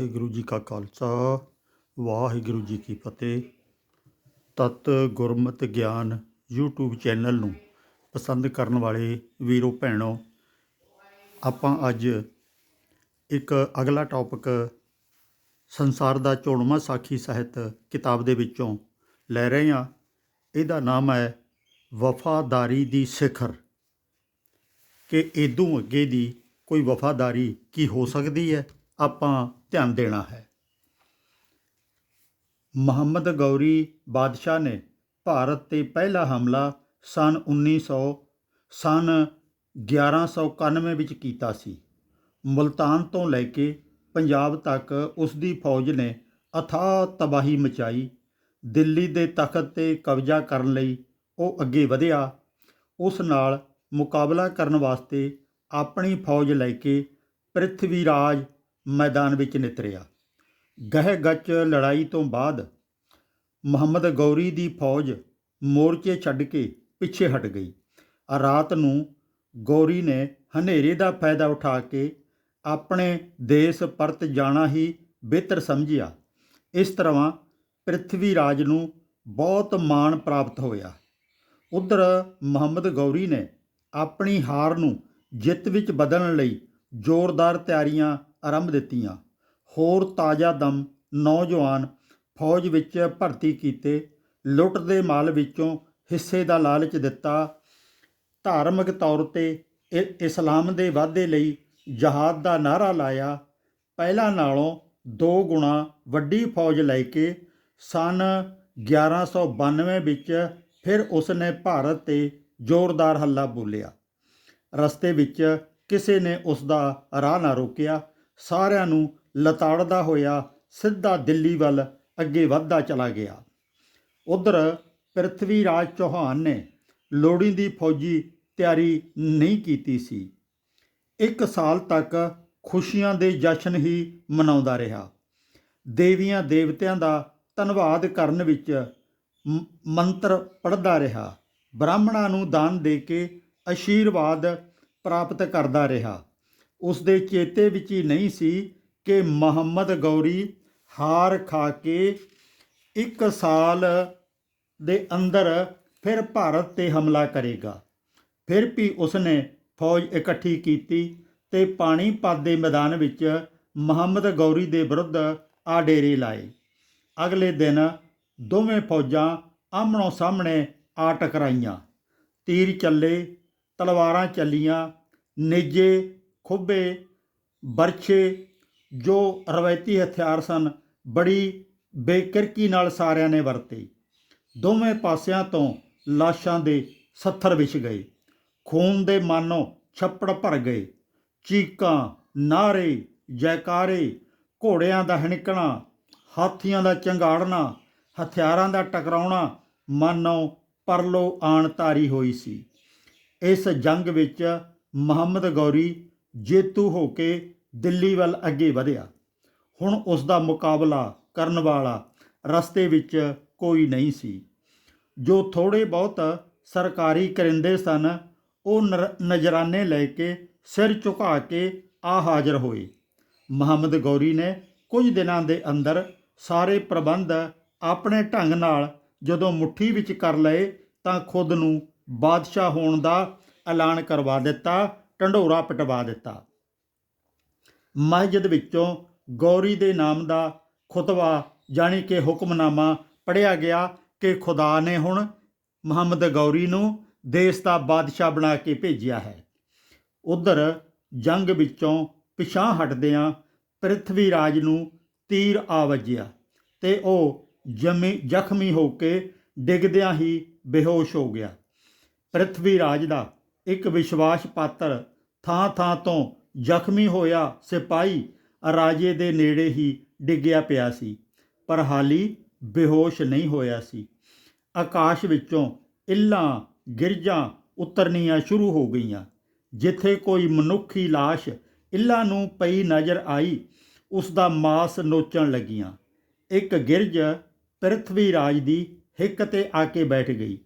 ਵਾਹਿਗੁਰੂ ਜੀ ਕਾ ਖਾਲਸਾ, ਵਾਹਿਗੁਰੂ ਜੀ ਕੀ ਫਤਿਹ। ਤਤ ਗੁਰਮਤਿ ਗਿਆਨ YouTube ਚੈਨਲ ਨੂੰ ਪਸੰਦ ਕਰਨ ਵਾਲੇ ਵੀਰੋ ਭੈਣੋ, ਆਪਾਂ ਅੱਜ ਇੱਕ ਅਗਲਾ ਟੌਪਿਕ ਸੰਸਾਰ ਦਾ ਚੋਣਵਾਂ ਸਾਖੀ ਸਾਹਿਤ ਕਿਤਾਬ ਦੇ ਵਿੱਚੋਂ ਲੈ ਰਹੇ ਹਾਂ। ਇਹਦਾ ਨਾਮ ਹੈ ਵਫਾਦਾਰੀ ਦੀ ਸਿਖਰ। ਕਿ ਇਦੋਂ ਅੱਗੇ ਦੀ ਕੋਈ ਵਫਾਦਾਰੀ ਕੀ ਹੋ ਸਕਦੀ ਹੈ? ਆਪਾਂ ਧਿਆਨ ਦੇਣਾ ਹੈ। ਮੁਹੰਮਦ ਗੌਰੀ ਬਾਦਸ਼ਾਹ ਨੇ ਭਾਰਤ ਤੇ ਪਹਿਲਾ ਹਮਲਾ ਸਨ 1900 ਸਨ 1191 ਵਿੱਚ ਕੀਤਾ ਸੀ। ਮੁਲਤਾਨ ਤੋਂ ਲੈ ਕੇ ਪੰਜਾਬ ਤੱਕ ਉਸ ਦੀ ਫੌਜ ਨੇ ਅਥਾਹ ਤਬਾਹੀ ਮਚਾਈ। ਦਿੱਲੀ ਦੇ ਤਖਤ ਤੇ ਕਬਜ਼ਾ ਕਰਨ ਲਈ ਉਹ ਅੱਗੇ ਵਧਿਆ। ਉਸ ਨਾਲ ਮੁਕਾਬਲਾ ਕਰਨ ਵਾਸਤੇ ਆਪਣੀ ਫੌਜ ਲੈ ਕੇ ਪ੍ਰਿਥਵੀ ਰਾਜ ਮੈਦਾਨ ਵਿੱਚ ਨਿਤਰਿਆ। ਗਹਿ ਗੱਚ ਲੜਾਈ ਤੋਂ ਬਾਅਦ ਮੁਹੰਮਦ ਗੌਰੀ ਦੀ ਫੌਜ ਮੋਰਚੇ ਛੱਡ ਕੇ ਪਿੱਛੇ ਹਟ ਗਈ। ਰਾਤ ਨੂੰ ਗੌਰੀ ਨੇ ਹਨੇਰੇ ਦਾ ਫਾਇਦਾ ਉਠਾ ਕੇ ਆਪਣੇ ਦੇਸ਼ ਪਰਤ ਜਾਣਾ ਹੀ ਬਿਹਤਰ ਸਮਝਿਆ। ਇਸ ਤਰ੍ਹਾਂ ਪ੍ਰਿਥਵੀ ਰਾਜ ਨੂੰ ਬਹੁਤ ਮਾਣ ਪ੍ਰਾਪਤ ਹੋਇਆ। ਉਧਰ ਮੁਹੰਮਦ ਗੌਰੀ ਨੇ ਆਪਣੀ ਹਾਰ ਨੂੰ ਜਿੱਤ ਵਿੱਚ ਬਦਲਣ ਲਈ ਜ਼ੋਰਦਾਰ ਤਿਆਰੀਆਂ ਆਰੰਭ ਦਿੱਤੀਆਂ। ਹੋਰ ਤਾਜ਼ਾ ਦਮ ਨੌਜਵਾਨ ਫੌਜ ਵਿੱਚ ਭਰਤੀ ਕੀਤੇ। ਲੁੱਟ ਦੇ ਮਾਲ ਵਿੱਚੋਂ ਹਿੱਸੇ ਦਾ ਲਾਲਚ ਦਿੱਤਾ। ਧਾਰਮਿਕ ਤੌਰ ਤੇ ਇ- ਇਸਲਾਮ ਦੇ ਵਾਧੇ ਲਈ ਜਹਾਦ ਦਾ ਨਾਅਰਾ ਲਾਇਆ। ਪਹਿਲਾਂ ਨਾਲੋਂ ਦੋ ਗੁਣਾ ਵੱਡੀ ਫੌਜ ਲੈ ਕੇ ਸਨ 1192 ਵਿੱਚ ਫਿਰ ਉਸ ਨੇ ਭਾਰਤ ਤੇ ਜ਼ੋਰਦਾਰ ਹੱਲਾ ਬੋਲਿਆ। ਰਸਤੇ ਵਿੱਚ ਕਿਸੇ ਨੇ ਉਸ ਦਾ ਰਾਹ ਨਾ ਰੋਕਿਆ। ਸਾਰਿਆਂ ਨੂੰ ਲਤਾੜਦਾ ਹੋਇਆ ਸਿੱਧਾ ਦਿੱਲੀ ਵੱਲ ਅੱਗੇ ਵੱਧਦਾ ਚਲਾ ਗਿਆ। ਉਧਰ ਪ੍ਰਿਥਵੀ ਰਾਜ ਚੌਹਾਨ ਨੇ ਲੋੜੀ ਦੀ ਫੌਜੀ ਤਿਆਰੀ ਨਹੀਂ ਕੀਤੀ ਸੀ। ਇੱਕ ਸਾਲ ਤੱਕ ਖੁਸ਼ੀਆਂ ਦੇ ਜਸ਼ਨ ਹੀ ਮਨਾਉਂਦਾ ਰਿਹਾ। ਦੇਵੀਆਂ ਦੇਵਤਿਆਂ ਦਾ ਧੰਨਵਾਦ ਕਰਨ ਵਿੱਚ ਮੰਤਰ ਪੜ੍ਹਦਾ ਰਿਹਾ। ਬ੍ਰਾਹਮਣਾਂ ਨੂੰ ਦਾਨ ਦੇ ਕੇ ਅਸ਼ੀਰਵਾਦ ਪ੍ਰਾਪਤ ਕਰਦਾ ਰਿਹਾ। ਉਸ ਦੇ ਚੇਤੇ ਵਿੱਚ ਹੀ ਨਹੀਂ ਸੀ ਕਿ ਮੁਹੰਮਦ ਗੌਰੀ ਹਾਰ ਖਾ ਕੇ ਇੱਕ ਸਾਲ ਦੇ ਅੰਦਰ ਫਿਰ ਭਾਰਤ ਤੇ ਹਮਲਾ ਕਰੇਗਾ। ਫਿਰ ਵੀ ਉਸਨੇ ਫੌਜ ਇਕੱਠੀ ਕੀਤੀ ਤੇ ਪਾਣੀਪਤ ਦੇ ਮੈਦਾਨ ਵਿੱਚ ਮੁਹੰਮਦ ਗੌਰੀ ਦੇ ਵਿਰੁੱਧ ਆ ਡੇਰੇ ਲਾਏ। ਅਗਲੇ ਦਿਨ ਦੋਵੇਂ ਫੌਜਾਂ ਆਮਣੋ ਸਾਹਮਣੇ ਆ ਟਕਰਾਈਆਂ। ਤੀਰ ਚੱਲੇ, ਤਲਵਾਰਾਂ ਚੱਲੀਆਂ, ਨੇਜੇ ਖੁੱਬੇ, ਬਰਛੇ ਜੋ ਰਵਾਇਤੀ ਹਥਿਆਰ ਸਨ, ਬੜੀ ਬੇਕਿਰਕੀ ਨਾਲ ਸਾਰਿਆਂ ਨੇ ਵਰਤੇ। ਦੋਵੇਂ ਪਾਸਿਆਂ ਤੋਂ ਲਾਸ਼ਾਂ ਦੇ ਸੱਥਰ ਵਿਛ ਗਏ। ਖੂਨ ਦੇ ਮਾਨੋ ਛੱਪੜ ਭਰ ਗਏ। ਚੀਕਾਂ ਨਾਰੇ ਜੈਕਾਰੇ, ਘੋੜਿਆਂ ਦਾ ਹਣਕਣਾ, ਹਾਥੀਆਂ ਦਾ ਚੰਗਾੜਨਾ, ਹਥਿਆਰਾਂ ਦਾ ਟਕਰਾਉਣਾ, ਮਾਨੋ ਪਰਲੋ ਆਣ ਤਾਰੀ ਹੋਈ ਸੀ। ਇਸ ਜੰਗ ਵਿੱਚ ਮੁਹੰਮਦ ਗੌਰੀ ਜੇਤੂ ਹੋ ਕੇ ਦਿੱਲੀ ਵੱਲ ਅੱਗੇ ਵਧਿਆ। ਹੁਣ ਉਸ ਦਾ ਮੁਕਾਬਲਾ ਕਰਨ ਵਾਲਾ ਰਸਤੇ ਵਿੱਚ ਕੋਈ ਨਹੀਂ ਸੀ। ਜੋ ਥੋੜੇ ਬਹੁਤ ਸਰਕਾਰੀ ਕਰਿੰਦੇ ਸਨ, ਉਹ ਨਰ- ਨਜ਼ਰਾਨੇ ਲੈ ਕੇ ਸਿਰ ਝੁਕਾ ਕੇ ਆ ਹਾਜ਼ਰ ਹੋਏ। ਮੁਹੰਮਦ ਗੌਰੀ ਨੇ ਕੁਝ ਦਿਨਾਂ ਦੇ ਅੰਦਰ ਸਾਰੇ ਪ੍ਰਬੰਧ ਆਪਣੇ ਢੰਗ ਨਾਲ ਜਦੋਂ ਮੁੱਠੀ ਵਿੱਚ ਕਰ ਲਏ ਤਾਂ ਖੁਦ ਨੂੰ ਬਾਦਸ਼ਾਹ ਹੋਣ ਦਾ ਐਲਾਨ ਕਰਵਾ ਦਿੱਤਾ ਢੰਡੋਰਾ ਪਟਵਾ ਦਿੱਤਾ। ਮਸਜਿਦ ਵਿੱਚੋਂ ਗੌਰੀ ਦੇ ਨਾਮ ਦਾ ਖੁਤਬਾ ਜਾਣੀ ਕਿ ਹੁਕਮਨਾਮਾ ਪੜਿਆ ਗਿਆ ਕਿ ਖੁਦਾ ਨੇ ਹੁਣ ਮੁਹੰਮਦ ਗੌਰੀ ਨੂੰ ਦੇਸ਼ ਦਾ ਬਾਦਸ਼ਾਹ ਬਣਾ ਕੇ ਭੇਜਿਆ ਹੈ। ਉਧਰ ਜੰਗ ਵਿੱਚੋਂ ਪਿਛਾਂ ਹਟਦਿਆਂ ਪ੍ਰਿਥਵੀ ਰਾਜ ਨੂੰ ਤੀਰ ਆ ਵੱਜਿਆ ਤੇ ਉਹ ਜਮੀ ਜ਼ਖਮੀ ਹੋ ਕੇ ਡਿੱਗਦਿਆਂ ਹੀ ਬੇਹੋਸ਼ ਹੋ ਗਿਆ। ਪ੍ਰਿਥਵੀ ਰਾਜ ਦਾ ਇੱਕ ਵਿਸ਼ਵਾਸ ਪਾਤਰ ਥਾਂ-ਥਾਂ ਤੋਂ ਜ਼ਖਮੀ ਹੋਇਆ ਸਿਪਾਹੀ ਰਾਜੇ ਦੇ ਨੇੜੇ ਹੀ ਡਿੱਗਿਆ ਪਿਆ ਸੀ, ਪਰ ਹਾਲੀ ਬੇਹੋਸ਼ ਨਹੀਂ ਹੋਇਆ ਸੀ। ਆਕਾਸ਼ ਵਿੱਚੋਂ ਇੱਲਾਂ, ਗਿਰਜਾਂ ਉਤਰਨੀਆਂ ਸ਼ੁਰੂ ਹੋ ਗਈਆਂ। ਜਿੱਥੇ ਕੋਈ ਮਨੁੱਖੀ ਲਾਸ਼ ਇੱਲਾਂ ਨੂੰ ਪਈ ਨਜ਼ਰ ਆਈ, ਉਸ ਦਾ ਮਾਸ ਨੋਚਣ ਲੱਗੀਆਂ। ਇੱਕ ਗਿਰਜ ਪ੍ਰਿਥਵੀ ਰਾਜ ਦੀ ਹਿੱਕ ਤੇ ਆ ਕੇ ਬੈਠ ਗਈ।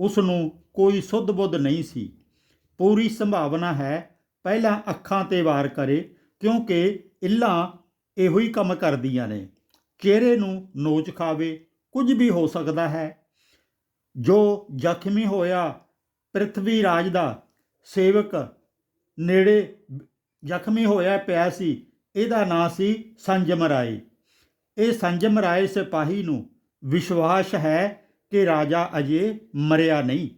ਉਸ ਨੂੰ ਕੋਈ ਸੁੱਧ ਬੁੱਧ ਨਹੀਂ ਸੀ। ਪੂਰੀ ਸੰਭਾਵਨਾ ਹੈ ਪਹਿਲਾਂ ਅੱਖਾਂ ਤੇ ਵਾਰ ਕਰੇ, ਕਿਉਂਕਿ ਇੱਲਾਂ ਇਹੋ ਹੀ ਕੰਮ ਕਰਦੀਆਂ ਨੇ। ਚਿਹਰੇ ਨੂੰ ਨੋਚ ਖਾਵੇ, ਕੁਝ ਵੀ ਹੋ ਸਕਦਾ ਹੈ। ਜੋ ਜ਼ਖਮੀ ਹੋਇਆ, ਪ੍ਰਿਥਵੀ ਰਾਜ ਦਾ ਸੇਵਕ ਨੇੜੇ ਜ਼ਖਮੀ ਹੋਇਆ ਪਿਆ ਸੀ, ਇਹਦਾ ਨਾਂ ਸੀ ਸੰਜਮ ਰਾਏ। ਇਹ ਸੰਜਮ ਰਾਏ ਸਿਪਾਹੀ ਨੂੰ ਵਿਸ਼ਵਾਸ ਹੈ ਕਿ ਰਾਜਾ ਅਜੇ ਮਰਿਆ ਨਹੀਂ,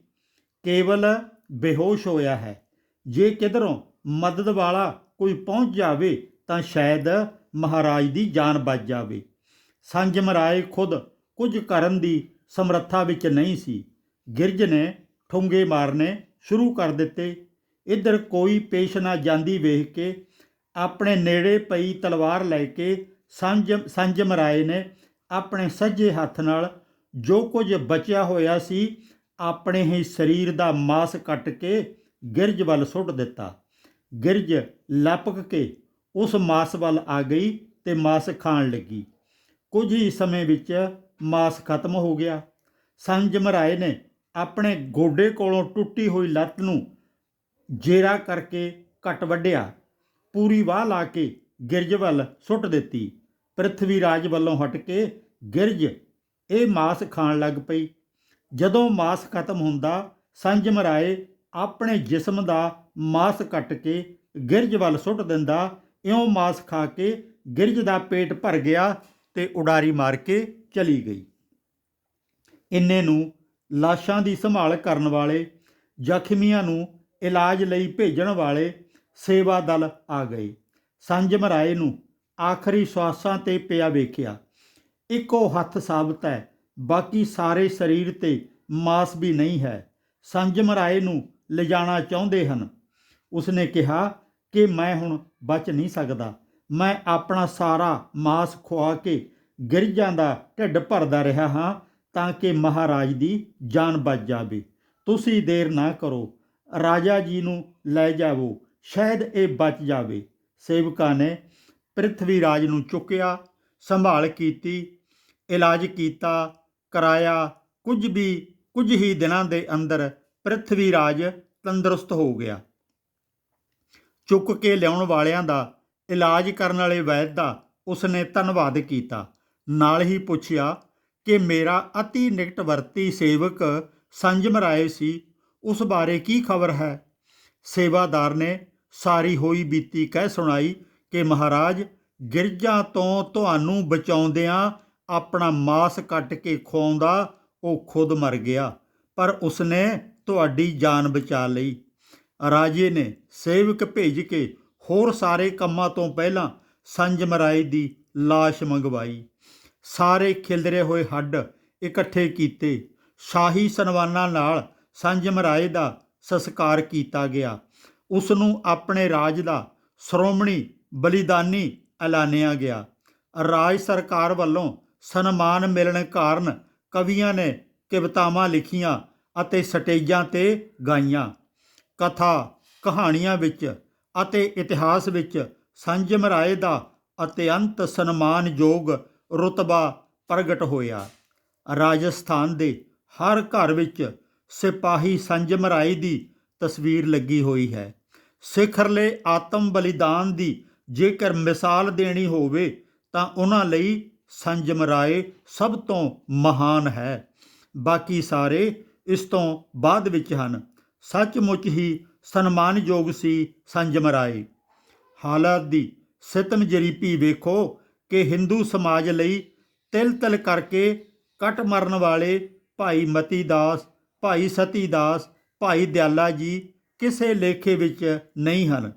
ਕੇਵਲ ਬੇਹੋਸ਼ ਹੋਇਆ ਹੈ। ਜੇ ਕਿਧਰੋਂ ਮਦਦ ਵਾਲਾ ਕੋਈ ਪਹੁੰਚ ਜਾਵੇ ਤਾਂ ਸ਼ਾਇਦ ਮਹਾਰਾਜ ਦੀ ਜਾਨ ਬਚ ਜਾਵੇ। ਸੰਜਮ ਰਾਏ ਖੁਦ ਕੁਝ ਕਰਨ ਦੀ ਸਮਰੱਥਾ ਵਿੱਚ ਨਹੀਂ ਸੀ। ਗਿਰਜ ਨੇ ਠੁੰਗੇ ਮਾਰਨੇ ਸ਼ੁਰੂ ਕਰ ਦਿੱਤੇ। ਇੱਧਰ ਕੋਈ ਪੇਸ਼ ਨਾ ਜਾਂਦੀ ਵੇਖ ਕੇ ਆਪਣੇ ਨੇੜੇ ਪਈ ਤਲਵਾਰ ਲੈ ਕੇ ਸੰਜਮ ਸੰਜਮ ਰਾਏ ਨੇ ਆਪਣੇ ਸੱਜੇ ਹੱਥ ਨਾਲ ਜੋ ਕੁਝ ਬਚਿਆ ਹੋਇਆ ਸੀ ਆਪਣੇ ਹੀ ਸਰੀਰ ਦਾ ਮਾਸ ਕੱਟ ਕੇ ਗਿਰਜ ਵੱਲ ਸੁੱਟ ਦਿੱਤਾ। ਗਿਰਜ ਲਪਕ ਕੇ ਉਸ ਮਾਸ ਵੱਲ ਆ ਗਈ ਤੇ ਮਾਸ ਖਾਣ ਲੱਗੀ। ਕੁਝ ਹੀ ਸਮੇਂ ਵਿੱਚ ਮਾਸ ਖਤਮ ਹੋ ਗਿਆ। ਸੰਜਮ ਰਾਏ ਨੇ ਆਪਣੇ ਗੋਡੇ ਕੋਲੋਂ ਟੁੱਟੀ ਹੋਈ ਲੱਤ ਨੂੰ ਜੇਰਾ ਕਰਕੇ ਕੱਟ ਵੱਢਿਆ। ਪੂਰੀ ਵਾਹ ਲਾ ਕੇ ਗਿਰਜ ਵੱਲ ਸੁੱਟ ਦਿੱਤੀ। ਪ੍ਰਿਥਵੀ ਰਾਜ ਵੱਲੋਂ ਹਟ ਕੇ ਗਿਰਜ ਇਹ ਮਾਸ ਖਾਣ ਲੱਗ ਪਈ। ਜਦੋਂ ਮਾਸ ਖਤਮ ਹੁੰਦਾ ਸੰਜਮ ਰਾਏ ਆਪਣੇ ਜਿਸਮ ਦਾ ਮਾਸ ਕੱਟ ਕੇ ਗਿਰਜ ਵੱਲ ਸੁੱਟ ਦਿੰਦਾ, ਇਉਂ ਮਾਸ ਖਾ ਕੇ ਗਿਰਜ ਦਾ ਪੇਟ ਭਰ ਗਿਆ ਤੇ ਉਡਾਰੀ ਮਾਰ ਕੇ ਚਲੀ ਗਈ। ਇੰਨੇ ਨੂੰ ਲਾਸ਼ਾਂ ਦੀ ਸੰਭਾਲ ਕਰਨ ਵਾਲੇ, ਜ਼ਖਮੀਆਂ ਨੂੰ ਇਲਾਜ ਲਈ ਭੇਜਣ ਵਾਲੇ ਸੇਵਾ ਦਲ ਆ ਗਏ। ਸੰਜਮ ਰਾਏ ਨੂੰ ਆਖਰੀ ਸਵਾਸਾਂ ਤੇ ਪਿਆ ਵੇਖਿਆ। ਇੱਕੋ ਹੱਥ ਸਾਬਤ ਹੈ, ਬਾਕੀ ਸਾਰੇ ਸਰੀਰ ਤੇ ਮਾਸ ਵੀ ਨਹੀਂ ਹੈ। ਸੰਜਮ ਰਾਏ ਨੂੰ ਲਿਜਾਣਾ ਚਾਹੁੰਦੇ ਹਨ। ਉਸਨੇ ਕਿਹਾ ਕਿ ਮੈਂ ਹੁਣ ਬਚ ਨਹੀਂ ਸਕਦਾ। ਮੈਂ ਆਪਣਾ ਸਾਰਾ ਮਾਸ ਖਵਾ ਕੇ ਗਿਰਜਾਂ ਦਾ ਢਿੱਡ ਭਰਦਾ ਰਿਹਾ ਹਾਂ ਤਾਂ ਕਿ ਮਹਾਰਾਜ ਦੀ ਜਾਨ ਬਚ ਜਾਵੇ। ਤੁਸੀਂ ਦੇਰ ਨਾ ਕਰੋ। ਰਾਜਾ ਜੀ ਨੂੰ ਲੈ ਜਾਵੋ। ਸ਼ਾਇਦ ਇਹ ਬਚ ਜਾਵੇ। ਸੇਵਕਾਂ ਨੇ ਪ੍ਰਿਥਵੀ ਰਾਜ ਨੂੰ ਚੁੱਕਿਆ, ਸੰਭਾਲ ਕੀਤੀ, ਇਲਾਜ ਕੀਤਾ, ਕਰਾਇਆ। ਕੁਝ ਵੀ, ਕੁਝ ਹੀ ਦਿਨਾਂ ਦੇ ਅੰਦਰ ਪ੍ਰਿਥਵੀ ਰਾਜ ਤੰਦਰੁਸਤ ਹੋ ਗਿਆ। ਚੁੱਕ ਕੇ ਲਿਆਉਣ ਵਾਲਿਆਂ ਦਾ ਇਲਾਜ ਕਰਨ ਵਾਲੇ ਵੈਦ ਦਾ ਉਸਨੇ ਧੰਨਵਾਦ ਕੀਤਾ। ਨਾਲ ਹੀ ਪੁੱਛਿਆ ਕਿ ਮੇਰਾ ਅਤੀ ਨਿਕਟਵਰਤੀ ਸੇਵਕ ਸੰਜਮ ਰਾਏ ਸੀ, ਉਸ ਬਾਰੇ ਕੀ ਖਬਰ ਹੈ? ਸੇਵਾਦਾਰ ਨੇ ਸਾਰੀ ਹੋਈ ਬੀਤੀ ਕਹਿ ਸੁਣਾਈ ਕਿ ਮਹਾਰਾਜ, ਗਿਰਜਾ ਤੋਂ ਤੁਹਾਨੂੰ ਬਚਾਉਂਦਿਆਂ ਆਪਣਾ ਮਾਸ ਕੱਟ ਕੇ ਖਵਾਉਂਦਾ ਉਹ ਖੁਦ ਮਰ ਗਿਆ, ਪਰ ਉਸਨੇ ਤੁਹਾਡੀ ਜਾਨ ਬਚਾ ਲਈ। ਰਾਜੇ ਨੇ ਸੇਵਕ ਭੇਜ ਕੇ ਹੋਰ ਸਾਰੇ ਕੰਮਾਂ ਤੋਂ ਪਹਿਲਾਂ ਸੰਜਮ ਰਾਏ ਦੀ ਲਾਸ਼ ਮੰਗਵਾਈ। ਸਾਰੇ ਖਿਲਰੇ ਹੋਏ ਹੱਡ ਇਕੱਠੇ ਕੀਤੇ। ਸ਼ਾਹੀ ਸਨਮਾਨਾਂ ਨਾਲ ਸੰਜਮ ਰਾਏ ਦਾ ਸੰਸਕਾਰ ਕੀਤਾ ਗਿਆ। ਉਸ ਨੂੰ ਆਪਣੇ ਰਾਜ ਦਾ ਸ਼੍ਰੋਮਣੀ ਬਲੀਦਾਨੀ ਐਲਾਨਿਆ ਗਿਆ। ਰਾਜ ਸਰਕਾਰ ਵੱਲੋਂ ਸਨਮਾਨ ਮਿਲਣ ਕਾਰਨ ਕਵੀਆਂ ਨੇ ਕਵਿਤਾਵਾਂ ਲਿਖੀਆਂ ਅਤੇ ਸਟੇਜਾਂ ਤੇ ਗਾਈਆਂ। ਕਥਾ ਕਹਾਣੀਆਂ ਵਿੱਚ ਅਤੇ ਇਤਿਹਾਸ ਵਿੱਚ ਸੰਜਮ ਰਾਏ ਦਾ ਅਤਿਅੰਤ ਸਨਮਾਨਯੋਗ ਰੁਤਬਾ ਪ੍ਰਗਟ ਹੋਇਆ। ਰਾਜਸਥਾਨ ਦੇ ਹਰ ਘਰ ਵਿੱਚ ਸਿਪਾਹੀ ਸੰਜਮ ਰਾਏ ਦੀ ਤਸਵੀਰ ਲੱਗੀ ਹੋਈ ਹੈ। ਸਿਖਰਲੇ ਆਤਮ ਬਲੀਦਾਨ ਦੀ ਜੇਕਰ ਮਿਸਾਲ ਦੇਣੀ ਹੋਵੇ ਤਾਂ ਉਹਨਾਂ ਲਈ ਸੰਜਮ ਰਾਏ ਸਭ ਤੋਂ ਮਹਾਨ ਹੈ। ਬਾਕੀ ਸਾਰੇ ਇਸ ਤੋਂ ਬਾਅਦ ਵਿੱਚ ਹਨ। ਸੱਚਮੁੱਚ ਹੀ ਸਨਮਾਨਯੋਗ ਸੀ ਸੰਜਮ ਰਾਏ ਹਾਲਤ ਦੀ ਸਿਤਮ ਜਰੀਪੀ ਵੇਖੋ ਕਿ ਹਿੰਦੂ ਸਮਾਜ ਲਈ ਤਿਲ ਤਿਲ ਕਰਕੇ ਕੱਟ ਮਰਨ ਵਾਲੇ ਭਾਈ ਮਤੀ ਦਾਸ, ਭਾਈ ਸਤੀ ਦਾਸ, ਭਾਈ ਦਿਆਲਾ ਜੀ ਕਿਸੇ ਲੇਖੇ ਵਿੱਚ ਨਹੀਂ ਹਨ।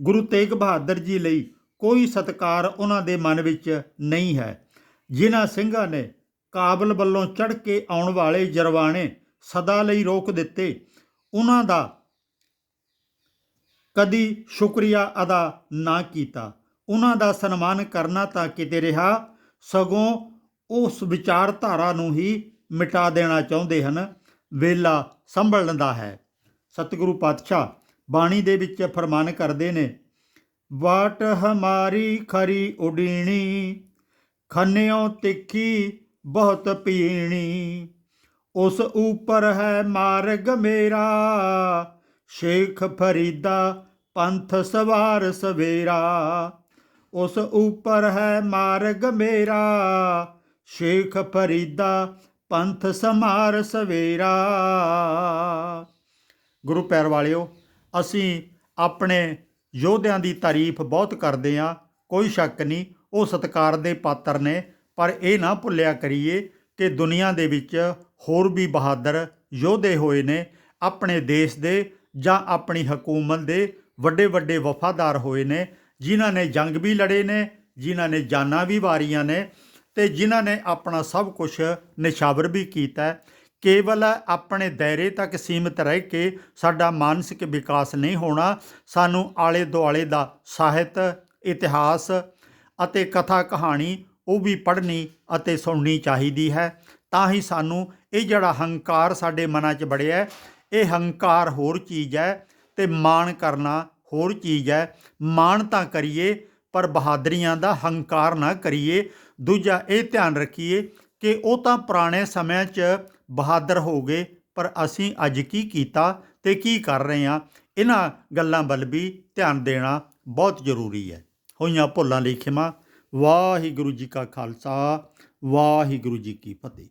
ਗੁਰੂ ਤੇਗ ਬਹਾਦਰ ਜੀ ਲਈ ਕੋਈ ਸਤਕਾਰ ਉਹਨਾਂ ਦੇ ਮਨ ਵਿੱਚ ਨਹੀਂ ਹੈ। ਜਿਨ੍ਹਾਂ ਸਿੰਘਾਂ ਨੇ ਕਾਬਲ ਵੱਲੋਂ ਚੜ੍ਹ ਕੇ ਆਉਣ ਵਾਲੇ ਜਰਵਾਣੇ ਸਦਾ ਲਈ ਰੋਕ ਦਿੱਤੇ। ਉਹਨਾਂ ਦਾ ਕਦੀ ਸ਼ੁਕਰੀਆ ਅਦਾ ਨਾ ਕੀਤਾ। ਉਹਨਾਂ ਦਾ ਸਨਮਾਨ ਕਰਨਾ ਤਾਂ ਕਿਤੇ ਰਿਹਾ। ਸਗੋਂ ਉਸ ਵਿਚਾਰਧਾਰਾ ਨੂੰ ਹੀ ਮਿਟਾ ਦੇਣਾ ਚਾਹੁੰਦੇ ਹਨ। ਵੇਲਾ ਸੰਭਲਣ ਦਾ ਹੈ। ਸਤਿਗੁਰੂ ਪਾਤਸ਼ਾਹ ਬਾਣੀ ਦੇ ਵਿੱਚ ਫਰਮਾਨ ਕਰਦੇ ਨੇ, ਵਾਟ ਹਮਾਰੀ ਖਰੀ ਉਡੀਣੀ ਖੰਨਿਓ ਤਿੱਖੀ ਬਹੁਤ ਪੀਣੀ। ਉਸ ਉਪਰ ਹੈ ਮਾਰਗ ਮੇਰਾ। ਸ਼ੇਖ ਫਰੀਦਾ ਪੰਥ ਸਵਾਰ ਸਵੇਰਾ। ਉਸ ਉੱਪਰ ਹੈ ਮਾਰਗ ਮੇਰਾ। ਸ਼ੇਖ ਫਰੀਦਾ ਪੰਥ ਸਮਾਰ ਸਵੇਰਾ। ਗੁਰੂ ਪੈਰ ਵਾਲਿਓ, ਅਸੀਂ ਆਪਣੇ ਯੋਧਿਆਂ ਦੀ ਤਾਰੀਫ ਬਹੁਤ ਕਰਦੇ ਹਾਂ। ਕੋਈ ਸ਼ੱਕ ਨਹੀਂ, ਉਹ ਸਤਿਕਾਰ ਦੇ ਪਾਤਰ ਨੇ। ਪਰ ਇਹ ਨਾ ਭੁੱਲਿਆ ਕਰੀਏ ਕਿ ਦੁਨੀਆ ਦੇ ਵਿੱਚ ਹੋਰ ਵੀ ਬਹਾਦਰ ਯੋਧੇ ਹੋਏ ਨੇ, ਆਪਣੇ ਦੇਸ਼ ਦੇ ਜਾਂ ਆਪਣੀ ਹਕੂਮਤ ਦੇ ਵੱਡੇ ਵੱਡੇ ਵਫਾਦਾਰ ਹੋਏ ਨੇ, ਜਿਨ੍ਹਾਂ ਨੇ ਜੰਗ ਵੀ ਲੜੇ ਨੇ, ਜਿਨ੍ਹਾਂ ਨੇ ਜਾਨਾਂ ਵੀ ਵਾਰੀਆਂ ਨੇ ਤੇ ਜਿਨ੍ਹਾਂ ਨੇ ਆਪਣਾ ਸਭ ਕੁਝ ਨਿਸ਼ਾਵਰ ਵੀ ਕੀਤਾ ਕੇਵਲ ਆਪਣੇ ਦਾਇਰੇ ਤੱਕ ਸੀਮਿਤ ਰਹਿ ਕੇ ਸਾਡਾ ਮਾਨਸਿਕ ਵਿਕਾਸ ਨਹੀਂ ਹੋਣਾ, ਸਾਨੂੰ ਆਲੇ ਦੁਆਲੇ ਦਾ ਸਾਹਿਤ, ਇਤਿਹਾਸ ਅਤੇ ਕਥਾ ਕਹਾਣੀ ਉਹ ਵੀ ਪੜ੍ਹਨੀ ਅਤੇ ਸੁਣਨੀ ਚਾਹੀਦੀ ਹੈ। ਤਾਂ ਹੀ ਸਾਨੂੰ ਇਹ ਜਿਹੜਾ ਹੰਕਾਰ ਸਾਡੇ ਮਨਾਂ 'ਚ ਬੜਿਆ ਇਹ ਹੰਕਾਰ ਹੋਰ ਚੀਜ਼ ਹੈ ਤੇ ਮਾਣ ਕਰਨਾ ਹੋਰ ਚੀਜ਼ ਹੈ। ਮਾਣ ਤਾਂ ਕਰੀਏ, ਪਰ ਬਹਾਦਰੀਆਂ ਦਾ ਹੰਕਾਰ ਨਾ ਕਰੀਏ। ਦੂਜਾ ਇਹ ਧਿਆਨ ਰੱਖੀਏ ਕਿ ਉਹ ਤਾਂ ਪੁਰਾਣੇ ਸਮਿਆਂ 'ਚ ਬਹਾਦਰ ਹੋ ਗਏ, ਪਰ ਅਸੀਂ ਅੱਜ ਕੀ ਕੀਤਾ ਤੇ ਕੀ ਕਰ ਰਹੇ ਹਾਂ? ਇਹਨਾਂ ਗੱਲਾਂ ਵੱਲ ਵੀ ਧਿਆਨ ਦੇਣਾ ਬਹੁਤ ਜ਼ਰੂਰੀ ਹੈ। ਹੋਈਆਂ ਭੁੱਲਾਂ ਲਈ ਖਿਮਾ ਵਾਹਿਗੁਰੂ ਜੀ ਕਾ ਖਾਲਸਾ, ਵਾਹਿਗੁਰੂ ਜੀ ਕੀ ਫਤਿਹ।